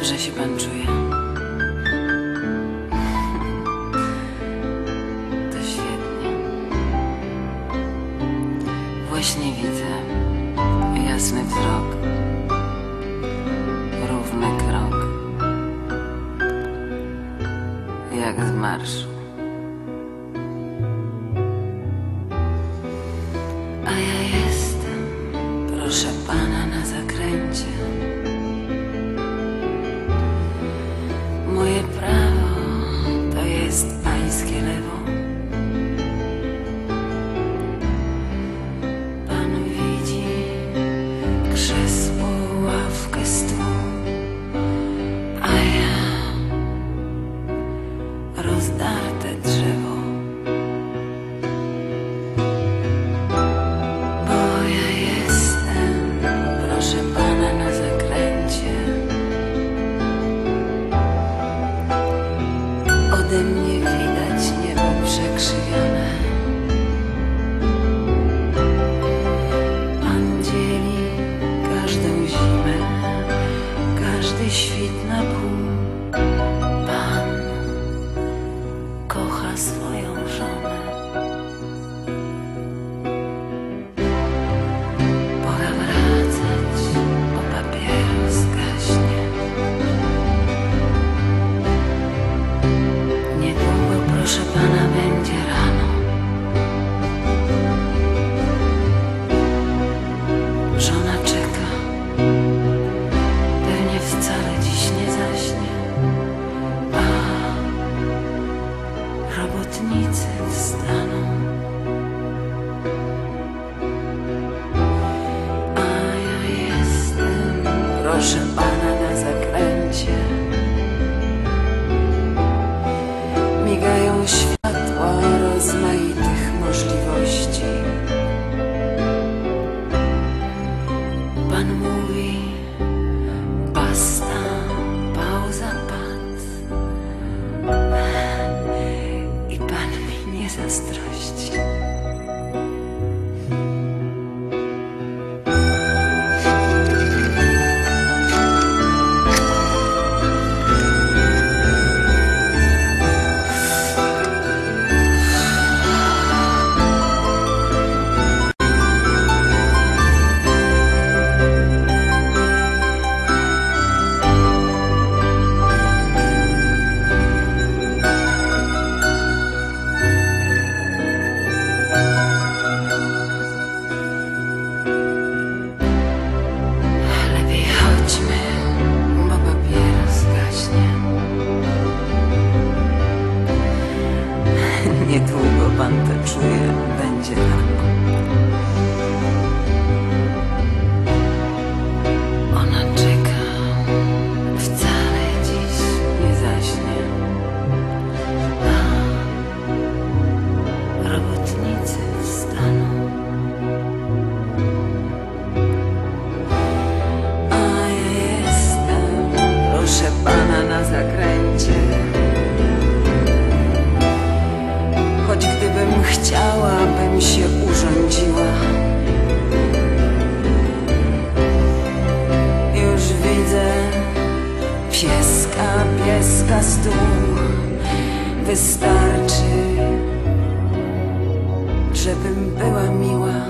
Dobrze się pan czuje. To świetnie. Właśnie widzę jasny wzrok, równy krok, jak z marszu. A ja 所有伤 Proszę pana na zakręcie. Migają światła. chciałabym się urządziła. Już widzę pieska, pieska stół. Wystarczy, żebym była miła.